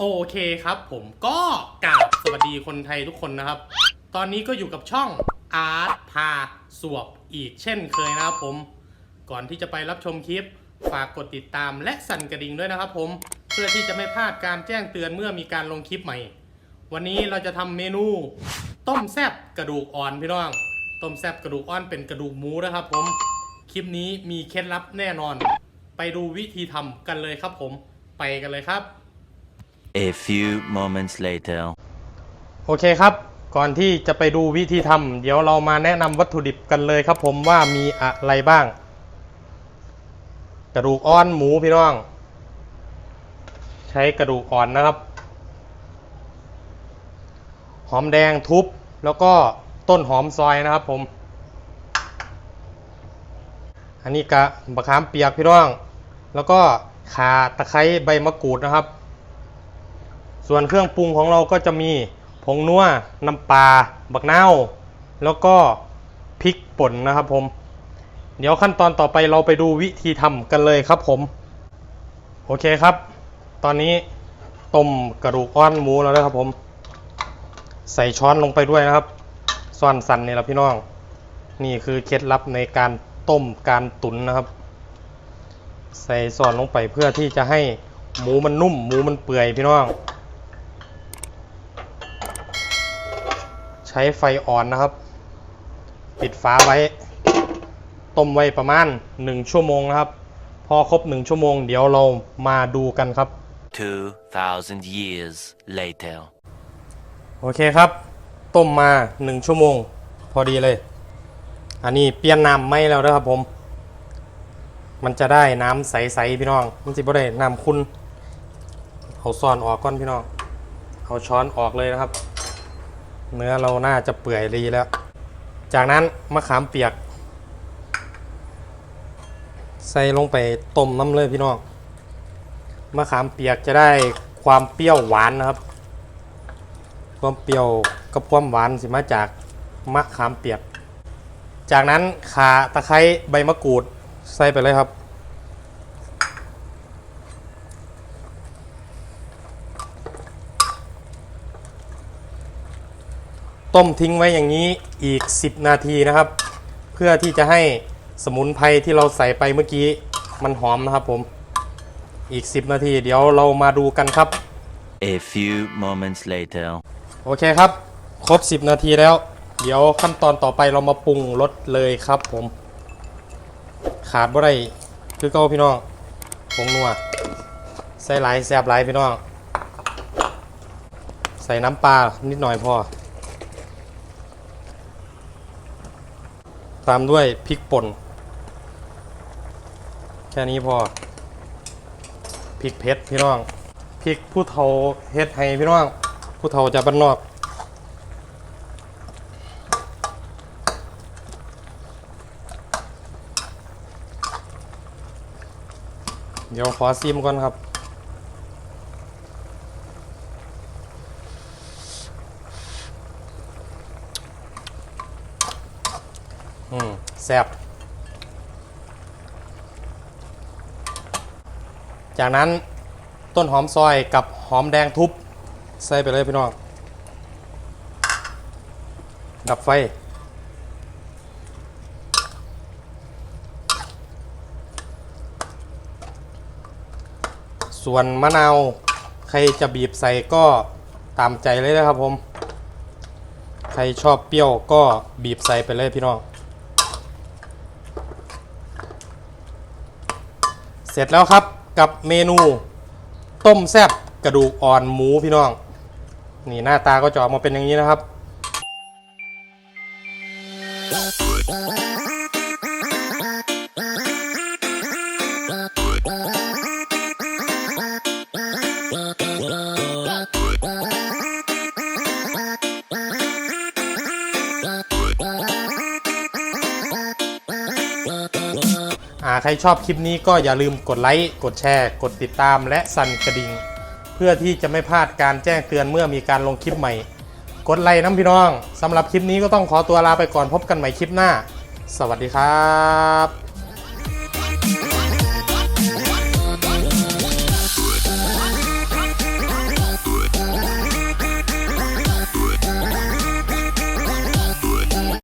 โอเคครับผมก็กราบสวัสดีคนไทยทุกคนนะครับ ตอนนี้ก็อยู่กับช่องอาร์ตพาสวบอีกเช่นเคยนะครับผม ก่อนที่จะไปรับชมคลิป ฝากกดติดตามและสั่นกระดิ่งด้วยนะครับผม เพื่อที่จะไม่พลาดการแจ้งเตือนเมื่อมีการลงคลิปใหม่ วันนี้เราจะทำเมนู ต้มแซบกระดูกอ่อนพี่น้อง ต้มแซบกระดูกอ่อนเป็นกระดูกหมูนะครับผม คลิปนี้มีเคล็ดลับแน่นอน ไปดูวิธีทำกันเลยครับผม ไปกันเลยครับ A few moments later. โอเคครับ ก่อนที่จะไปดูวิธีทำเดี๋ยวเรามาแนะนำวัตถุดิบกันเลยครับผมว่ามีอะไรบ้าง กระดูกอ่อนหมูพี่น้อง ใช้กระดูกอ่อนนะครับ หอมแดงทุบแล้วก็ต้นหอมซอยนะครับผม อันนี้กะบะขามเปียกพี่น้อง แล้วก็ขาตะไคร้ใบมะกรูดนะครับ ส่วนเครื่องปรุงของเราก็จะมีผงนัวน้ำปลาบักเน่าแล้วก็พริกป่นนะครับผม เดี๋ยวขั้นตอนต่อไปเราไปดูวิธีทำกันเลยครับผม โอเคครับ ตอนนี้ต้มกระดูกอ่อนหมูแล้วนะครับผม ใส่ช้อนลงไปด้วยนะครับซ่อนสันนี่แหละพี่น้อง นี่คือเคล็ดลับในการต้มการตุ๋นนะครับ ใส่ซอนลงไปเพื่อที่จะให้หมูมันนุ่ม หมูมันเปื่อยพี่น้อง ช้ไฟอ่อนนะครับ ปิดฝาไว้ ต้มไว้ประมาณ 1 ชั่วโมงนะครับ พอครบ 1 ชั่วโมง เดี๋ยวเรามาดูกันครับ 2,000 years later. โอเคครับ ต้มมา 1 ชั่วโมง พอดีเลย อันนี้เปลี่ยนน้ำไม่แล้วนะครับผม มันจะได้น้ำใสๆพี่น้อง มันจะบ่ได้น้ำคุณเอาซ่อนออกก่อนพี่น้อง เอาช้อนออกเลยนะครับ เนื้อเราน่าจะเปื่อยดีแล้ว จากนั้นมะขามเปียก ใส่ลงไปต้มน้ำเลยพี่น้องมะขามเปียกจะได้ความเปรี้ยวหวานนะครับ ความเปรี้ยวกับความหวานสิมาจากมะขามเปียก จากนั้นขาตะไคร้ใบมะกรูดใส่ไปเลยครับ ต้มทิ้งไว้อย่างนี้อีก 10 นาทีนะครับ เพื่อที่จะให้สมุนไพรที่เราใส่ไปเมื่อกี้มันหอมนะครับผมอีก 10 นาที เดี๋ยวเรามาดูกันครับ A few moments later. โอเคครับ ครบ 10 นาทีแล้ว เดี๋ยวขั้นตอนต่อไปเรามาปรุงรสเลยครับผม ขาดบ่ได้คือเก้าพี่น้องผงนัวใส่หลายแซบหลายพี่น้อง ใส่น้ำปลานิดหน่อยพอ ตามด้วยพริกป่น แค่นี้พอพริกเผ็ดพี่น้องพริกผู้เฒ่าเฮ็ดให้พี่น้องผู้เฒ่าจากบ้านนอกเดี๋ยวขอซิมก่อนครับ อืมแซ่บจากนั้นต้นหอมซอยกับหอมแดงทุบ ใส่ไปเลยพี่น้อง ดับไฟ ส่วนมะนาว ใครจะบีบใส่ก็ตามใจเลยนะครับผม ใครชอบเปรี้ยวก็บีบใส่ไปเลยพี่น้อง เสร็จแล้วครับกับเมนูต้มแซ่บกระดูกอ่อนหมูพี่น้อง นี่หน้าตาก็จะออกมาเป็นอย่างนี้นะครับ หากใครชอบคลิปนี้ก็อย่าลืมกดไลค์ กดแชร์ กดติดตามและสั่นกระดิ่ง เพื่อที่จะไม่พลาดการแจ้งเตือนเมื่อมีการลงคลิปใหม่ กดไลค์น้ำพี่น้องสำหรับคลิปนี้ก็ต้องขอตัวลาไปก่อนพบกันใหม่คลิปหน้า สวัสดีครับ